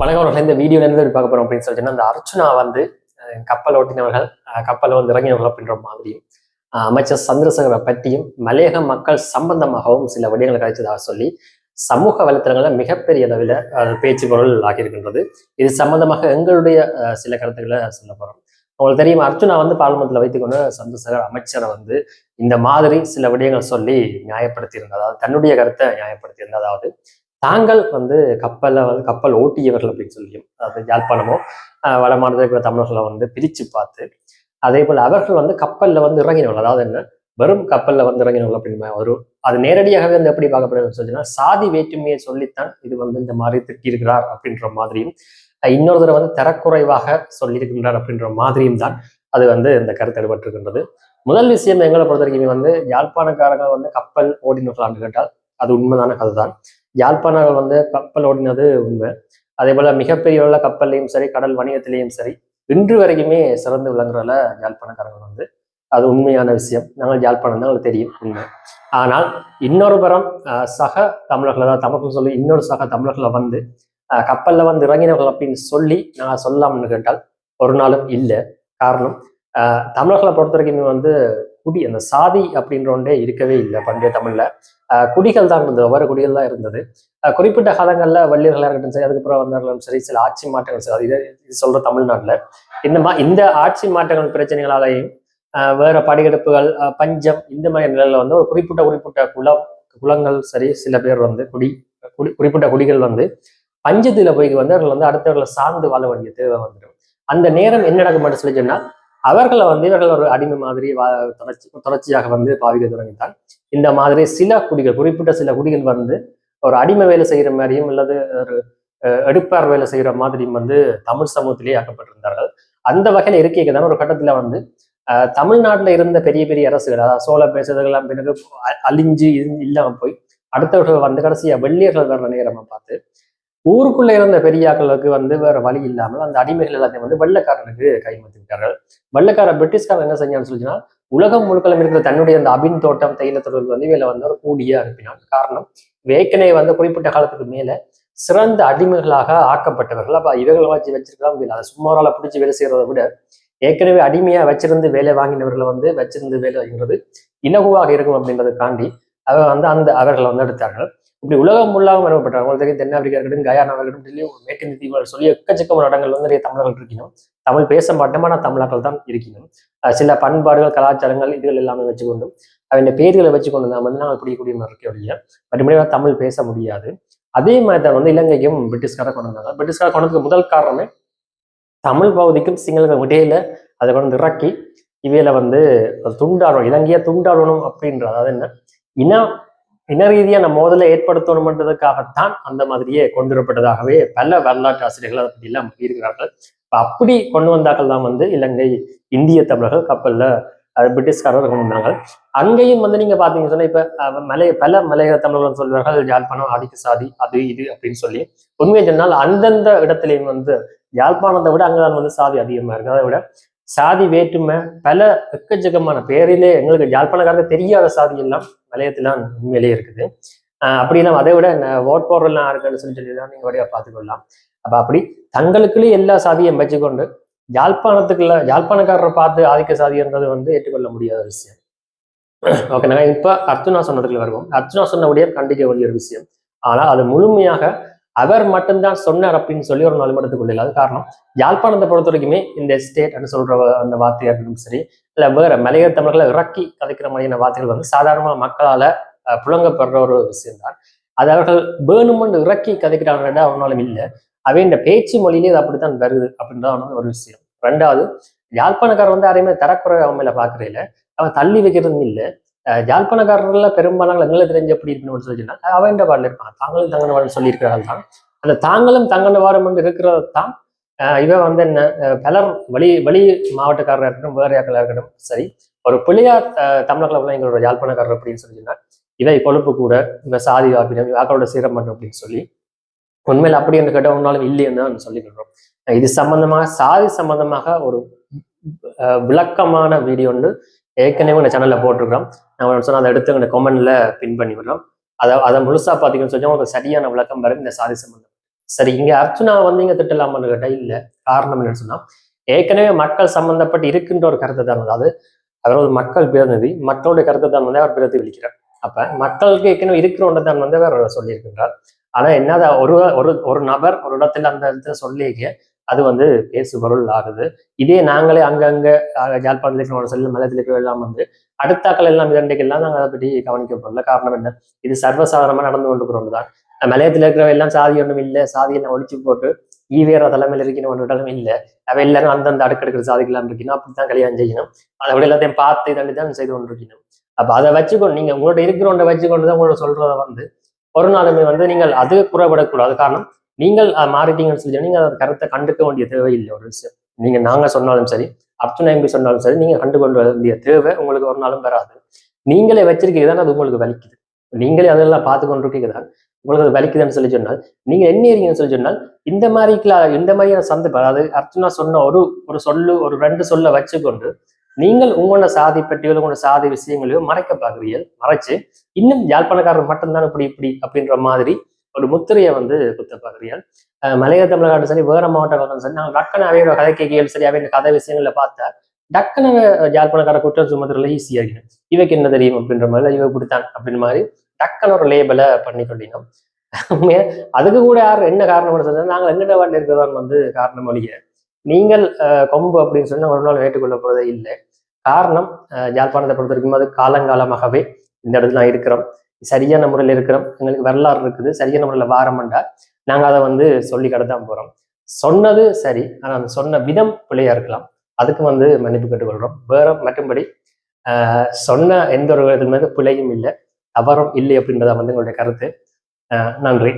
பழகவர்கள் இந்த வீடியோ இருந்து பார்க்க போறோம் அப்படின்னு சொல்லிட்டு அந்த அர்ச்சுனா வந்து கப்பல் ஓட்டினவர்கள் அஹ், வந்து இறங்கினவர்கள் அப்படின்ற மாதிரியும் அமைச்சர் சந்திரசேகரை பற்றியும் மலையக மக்கள் சம்பந்தமாகவும் சில வடிவங்களை கழிச்சதாக சொல்லி சமூக வலைத்தளங்கள்ல மிகப்பெரிய அளவில் பேச்சு பொருள் ஆகியிருக்கின்றது. இது சம்பந்தமாக எங்களுடைய சில கருத்துக்களை சொல்ல போறோம். உங்களுக்கு தெரியும் அர்ஜுனா வந்து பார்லிமெண்ட்ல வைத்துக்கொண்டு சந்திரசேகர் அமைச்சரை வந்து இந்த மாதிரி சில விடயங்கள் சொல்லி நியாயப்படுத்தியிருந்தார் அதாவது தன்னுடைய கருத்தை நியாயப்படுத்தியிருந்தார் அதாவது தாங்கள் வந்து கப்பலை வந்து கப்பல் ஓட்டியவர்கள் அப்படின்னு சொல்லியும் அதாவது யாழ்ப்பாணமோ ஆஹ் தமிழர்களை வந்து பிரிச்சு பார்த்து அதே போல அவர்கள் வந்து கப்பல்ல வந்து இறங்கினவர்கள். அதாவது என்ன? வெறும் கப்பல்ல வந்து இறங்கினவர்கள் அப்படின்னு ஒரு அது நேரடியாகவே வந்து எப்படி பார்க்கப்படுதுன்னு சொல்லிச்சுன்னா சாதி வேற்றுமையை சொல்லித்தான் இது வந்து இந்த மாதிரி திட்டியிருக்கிறார் அப்படின்ற மாதிரியும் அஹ் இன்னொரு தடவை வந்து தரக்குறைவாக சொல்லியிருக்கின்றார் அப்படின்ற மாதிரியும் தான் அது வந்து இந்த கருத்து எடுபட்டிருக்கின்றது முதல் விஷயம் எங்களை பொறுத்த வரைக்குமே வந்து யாழ்ப்பாணக்காரர்கள் வந்து கப்பல் ஓடினவர்களான்னு கேட்டால் அது உண்மைதான கதை தான் யாழ்ப்பாணர்கள் வந்து கப்பல் ஓடினது உண்மை. அதே போல மிகப்பெரிய உள்ள கப்பல்லையும் சரி கடல் வணிகத்திலையும் சரி இன்று வரைக்குமே சிறந்து விளங்குறதுல யாழ்ப்பாணக்காரர்கள் வந்து அது உண்மையான விஷயம். நாங்கள் யாழ்ப்பாணம் தான் தெரியும் உண்மை. ஆனால் இன்னொரு புறம் சக தமிழர்கள் அதாவது தமிழர்கள் சொல்லி இன்னொரு சக தமிழர்களை வந்து கப்பலில் வந்து இறங்கினவர்கள் அப்படின்னு சொல்லி நாங்கள் சொல்லலாம்னு கேட்டால் ஒரு நாளும் இல்லை. காரணம் தமிழர்களை பொறுத்த வரைக்குமே வந்து குடி அந்த சாதி அப்படின்ற ஒன்றே இருக்கவே இல்லை பண்டைய தமிழ்ல. ஆஹ், குடிகள் தான் இருந்தது ஒவ்வொரு குடிகள் தான் இருந்தது. குறிப்பிட்ட காலங்கள்ல வள்ளியர்களாக இருக்கட்டும் சரி அதுக்கப்புறம் வந்தார்களும் சரி சில ஆட்சி மாற்றங்கள் சரி அது இது சொல்ற தமிழ்நாட்டுல. இந்த மா இந்த ஆட்சி மாற்றங்கள் பிரச்சனைகளாலையும் வேற படையெடுப்புகள் பஞ்சம் இந்த மாதிரி நிலையில வந்து ஒரு குறிப்பிட்ட குறிப்பிட்ட குளம் குலங்கள் சரி சில பேர் வந்து குடி குடி குறிப்பிட்ட குடிகள் வந்து பஞ்சத்துல போய் வந்து அவர்கள் வந்து அடுத்தவர்களை சார்ந்து வாழ வேண்டிய தேவை வந்துடும். அந்த நேரம் என்ன நடக்கும் சொல்லி சொன்னா அவர்களை வந்து இவர்கள் ஒரு அடிமை மாதிரி தொடர்ச்சி தொடர்ச்சியாக வந்து பாவிக்க தொடங்கித்தான் இந்த மாதிரி சில குடிகள் குறிப்பிட்ட சில குடிகள் வந்து ஒரு அடிமை வேலை செய்கிற மாதிரியும் அல்லது ஒரு எடுப்பார் வேலை செய்கிற மாதிரியும் வந்து தமிழ் சமூகத்திலேயே ஆக்கப்பட்டிருந்தார்கள். அந்த வகையில் இருக்கைக்கு தான் ஒரு கட்டத்துல வந்து தமிழ்நாட்டில் தமிழ்நாட்டுல இருந்த பெரிய பெரிய அரசுகள் அதாவது சோழ பேசுறதுக்கெல்லாம் பிறகு அழிஞ்சு இல்லாமல் போய் அடுத்தவர்கள் வந்து கடைசியா வெள்ளியர்கள் வர்ற நேரமாக பார்த்து ஊருக்குள்ளே இருந்த பெரியாக்களுக்கு வந்து வேற வழி இல்லாமல் அந்த அடிமைகள் எல்லாத்தையும் வந்து வெள்ளக்காரனுக்கு கைமாத்தி விட்டார்கள் வெள்ளக்கார பிரிட்டிஷ்காரன் என்ன செஞ்சான்னு சொல்லிச்சுன்னா உலகம் முழுக்கலம் இருக்கிற தன்னுடைய அந்த அபின் தோட்டம் தைல தொடர்பு வந்து இவையில வந்து ஒரு கூடிய அனுப்பினான் காரணம் வேக்கனை வந்து குறிப்பிட்ட காலத்துக்கு மேல சிறந்த அடிமைகளாக ஆக்கப்பட்டவர்கள். அப்ப இவர்களை வச்சு வச்சிருக்கலாம் அதை சும்மா பிடிச்சி வேலை செய்யறதை விட ஏற்கனவே அடிமையா வச்சிருந்து வேலை வாங்கினவர்களை வந்து வச்சிருந்து வேலை வாங்கினது இனகுவாக இருக்கும் அப்படின்றதுக்காண்டி அவர் வந்து அந்த அவர்களை வந்து எடுத்தார்கள். இப்படி உலகம் முள்ளாகவும் அனுப்பப்பட்டாங்க உங்களுக்கு தெரியும் தென்னாப்பிரிக்கா இருக்கட்டும் கயானா இருக்கட்டும் டெல்லி மேற்கிந்திய தீவுகள் சொல்லி எக்கச்சக்கமான இடங்கள் வந்து நிறைய தமிழர்கள் இருக்கணும் தமிழ் பேச மாட்டோம் ஆனால் தமிழர்கள் தான் இருக்கணும் சில பண்பாடுகள் கலாச்சாரங்கள் இதுகள் எல்லாமே வச்சுக்கொண்டும் அவன் பேர்களை வச்சுக்கொண்டு தான் வந்து நாங்கள் இப்படி இருக்க ஒழிய மறுபடியும் தமிழ் பேச முடியாது. அதே மாதிரி தான் வந்து இலங்கைக்கும் பிரிட்டிஷ்காரை கொண்டு வந்தாங்க. பிரிட்டிஷ்காரர் கொண்டதுக்கு முதல் காரணமே தமிழ் பகுதிக்கும் சிங்கள இடையில அதை கொண்டு இறக்கி இவையில வந்து ஒரு துண்டாடணும் இலங்கையை துண்டாடணும் அப்படின்ற அதாவது என்ன? இன இன நம்ம மோதலை ஏற்படுத்தணுமன்றதுக்காகத்தான் அந்த மாதிரியே கொண்டு வரப்பட்டதாகவே பல வரலாற்று ஆசிரியர்கள் அதை பற்றி எல்லாம் இருக்கிறார்கள். இப்ப அப்படி கொண்டு வந்தார்கள் தான் வந்து இலங்கை இந்திய தமிழர்கள் கப்பல்ல அது பிரிட்டிஷ்காரர் கொண்டு வந்தாங்க அங்கேயும் வந்து நீங்க பாத்தீங்கன்னு சொன்னா இப்ப மலை பல மலைய தமிழர்கள் சொல்வார்கள் யாழ்ப்பாணம் ஆதிக்க சாதி அது இது அப்படின்னு சொல்லி. உண்மையை சொன்னால் அந்தந்த இடத்துலையும் வந்து யாழ்ப்பாணத்தை விட அங்கதான் வந்து சாதி அதிகமா இருக்கு அதை விட சாதி வேற்றுமை பல எக்கச்சக்கமான பேரிலே எங்களுக்கு யாழ்ப்பாணக்காரங்க தெரியாத சாதி எல்லாம் மலையத்திலாம் உண்மையிலேயே இருக்குது. ஆஹ் அப்படி இல்லாம அதை விட ஓட் போடுறலாம் இருக்குன்னு சொல்லி சொல்லி நீங்கள் வழியாக பார்த்துக்கொள்ளலாம். அப்போ அப்படி தங்களுக்குள்ளே எல்லா சாதியும் வச்சுக்கொண்டு யாழ்ப்பாணத்துக்குள்ள யாழ்ப்பாணக்காரரை பார்த்து ஆதிக்க சாதின்றது வந்து ஏற்றுக்கொள்ள முடியாத விஷயம். ஓகே நாங்கள் இப்போ அர்ச்சுனா சொன்னதுக்குள்ள வருவோம். அர்ச்சுனா சொன்னபடியே கண்டிக்க வேண்டிய ஒரு விஷயம். ஆனால் அது முழுமையாக அவர் மட்டும்தான் சொன்னார் அப்படின்னு சொல்லி ஒரு நலிமடத்துக்குள்ள அது காரணம் யாழ்ப்பாணத்தை பொறுத்த வரைக்குமே இந்த ஸ்டேட் சொல்ற அந்த வார்த்தையாக இருக்கட்டும் சரி இல்ல வேற மலையக தமிழர்களை இறக்கி கதைக்கிற மாதிரியான வார்த்தைகள் வந்து சாதாரணமாக மக்களால புழங்கப்படுற ஒரு விஷயம்தான் அது அவர்கள் வேணுமென்று இறக்கி கதைக்கிறாங்க அவனாலும் இல்லை. அவை இந்த பேச்சு மொழியிலே அது அப்படித்தான் வருது அப்படின்றதான் ஒரு விஷயம். ரெண்டாவது யாழ்ப்பாணக்காரர் வந்து யாரையுமே தரக்குறை அவன் மேல பாக்குறதில்ல அவன் தள்ளி வைக்கிறதும் இல்லை. அஹ், பெரும்பாலான எங்களை தெரிஞ்ச எப்படி இருக்கணும்னு சொல்லி சொன்னால் அவன் பாடல இருப்பாங்க தாங்களும் தங்கனவாடு சொல்லியிருக்கிறார்கள் தான். அந்த தாங்களும் தங்கனவாரம் என்று இருக்கிறது தான். இவன் வந்து என்ன பலர் வெளி வெளி மாவட்டக்காரராக இருக்கட்டும் வேற யாக்களாக இருக்கட்டும் சரி ஒரு பிள்ளையார் அஹ், எங்களோட யாழ்ப்பாணக்காரர் அப்படின்னு சொல்லி சொன்னால் இவை கொழுப்பு கூட இந்த சாதி காப்பிடம் வாக்களோட சீரமன்றம் அப்படின்னு சொல்லி உண்மையில் அப்படி என்று கேட்டால் ஒன்றாலும் இல்லைன்னு தான் சொல்லிக்கிறோம் இது சம்பந்தமாக சாதி சம்பந்தமாக ஒரு அஹ், விளக்கமான வீடியோ ஒன்று ஏற்கனவே உங்கள் சேனலில் போட்டிருக்கிறோம். நான் சொன்னால் அதை எடுத்து எங்க கமெண்ட்ல பின் பண்ணி விடுறோம். அதை அதை முழுசாக பார்த்தீங்கன்னு சொல்லி உங்களுக்கு சரியான விளக்கம் வரும். இந்த சாதி சம்பந்தம். சரி இங்கே அர்ச்சனா வந்து இங்கே திட்டலாமான்னு கேட்டால் இல்லை. காரணம் என்னன்னு சொன்னால் ஏற்கனவே மக்கள் சம்பந்தப்பட்டு இருக்கின்ற ஒரு கருத்தை தான். அதாவது அதாவது மக்கள் பிரதிநிதி மக்களுடைய கருத்தை தான் வந்து அவர் பிரதிபலிக்கிறார். அப்போ மக்களுக்கு ஏற்கனவே இருக்கிற தான் வந்து அவர் சொல்லியிருக்கின்றார். ஆனால் என்னதான் ஒரு ஒரு ஒரு நபர் ஒரு இடத்துல அந்த இடத்துல சொல்லியிருக்கேன் அது வந்து பேசு பொருள் ஆகுது. இதே நாங்களே அங்கங்கே அஹ், யாழ்ப்பாணத்தில் இருக்கிற செல்லும் மலையத்தில் இருக்கிற எல்லாம் வந்து அடுத்தாக்கள் எல்லாம் இதண்டைக்கெல்லாம் நாங்கள் அதை பற்றி கவனிக்கப்படல காரணம் என்ன? இது சர்வசாதாரணமாக நடந்து கொண்டு ஒன்றுதான் மலையத்தில் இருக்கிறவ எல்லாம் சாதி ஒன்றும் இல்லை. சாதியெல்லாம் ஒழிச்சு போட்டு ஈவேற தலைமையில் இருக்கிற ஒன்றும் இல்லை. அவ எல்லாரும் அந்தந்த அடுக்கடுக்கிற சாதிக்கலாம் இருக்கணும் அப்படித்தான் கல்யாணம் செய்யணும். அதை விட எல்லாத்தையும் பார்த்து இதண்டி தான் செய்து கொண்டு இருக்கணும் அதை வச்சுக்கொண்டு நீங்கள் உங்கள்ட்ட இருக்கிறவண்ட வச்சுக்கொண்டு தான் உங்களோட சொல்கிறத வந்து ஒரு நாளுமே வந்து நீங்கள் அது குறைபடக்கூடாது காரணம் நீங்கள் மாறிட்டீங்கன்னு சொல்லி நீங்கள் அந்த கருத்தை கண்டுக்க வேண்டிய தேவையில்லை ஒரு விஷயம். நீங்கள் நாங்கள் சொன்னாலும் சரி அர்ச்சனா எம்பி சொன்னாலும் சரி நீங்கள் கண்டு கொண்டு வர வேண்டிய தேவை உங்களுக்கு ஒரு நாளும் வராது. நீங்களே வச்சிருக்கீங்க தான் அது உங்களுக்கு வலிக்குது. நீங்களே அதெல்லாம் பார்த்து கொண்டிருக்கீங்க தான் உங்களுக்கு அது வலிக்குதுன்னு சொல்லி சொன்னால் நீங்கள் என்ன இருக்கீங்கன்னு சொல்லி சொன்னால் இந்த மாதிரி இந்த மாதிரியான சந்தர்ப்பம் அதாவது அர்ச்சனா சொன்ன ஒரு ஒரு சொல்லு ஒரு ரெண்டு சொல்ல வச்சுக்கொண்டு நீங்கள் உங்களோட சாதி பற்றியோ உங்களோட சாதி விஷயங்களையோ மறைக்க பார்க்குறீர்கள். மறைச்சு இன்னும் யாழ்ப்பாணக்காரர் மட்டும்தான் இப்படி இப்படி அப்படின்ற மாதிரி ஒரு முத்திரையை வந்து குத்த பார்க்குறீர்கள். மலைய தமிழகாட்டும் சரி வேற மாவட்டம் சரி நாங்கள் டக்குன்னு அவையோட கதை கேட்கைகள் சரி அவையோட கதை விஷயங்களை பார்த்தா டக்குன்னு யாழ்ப்பாணக்கார குற்றம் சுமத்துறதுல ஈஸியாக இருக்கும் இவைக்கு என்ன தெரியும் அப்படின்ற மாதிரி இவை கொடுத்தான் அப்படின்ற மாதிரி டக்குன்னு ஒரு லேபிளை பண்ணி சொல்லினோம் அதுக்கு கூட யார் என்ன காரணம் சொன்னா நாங்கள் எங்கிட்ட வாட்டில் இருக்கிறதான் வந்து காரணம் ஒழிய நீங்கள் கொம்பு அப்படின்னு சொன்னால் ஒரு நாள் ஏற்றுக்கொள்ள போறதே இல்லை. காரணம் அஹ், யாழ்ப்பாணத்தை பொறுத்த வரைக்கும் அது காலங்காலமாகவே இந்த இடத்துல நான் இருக்கிறோம். சரியான முறையில் இருக்கிறோம். எங்களுக்கு வரலாறு இருக்குது. சரியான முறையில் வாரம்ண்டா. நாங்கள் அதை வந்து சொல்லி கடத்தான் போகிறோம் சொன்னது சரி. ஆனால் அந்த சொன்ன விதம் பிழையா இருக்கலாம். அதுக்கு வந்து மன்னிப்பு கேட்டுக்கொள்கிறோம். வேற மற்றும்படி ஆஹ் சொன்ன எந்த ஒரு விதத்துல பிழையும் இல்லை. தவறும் இல்லை அப்படின்றத வந்து எங்களுடைய கருத்து. நன்றி.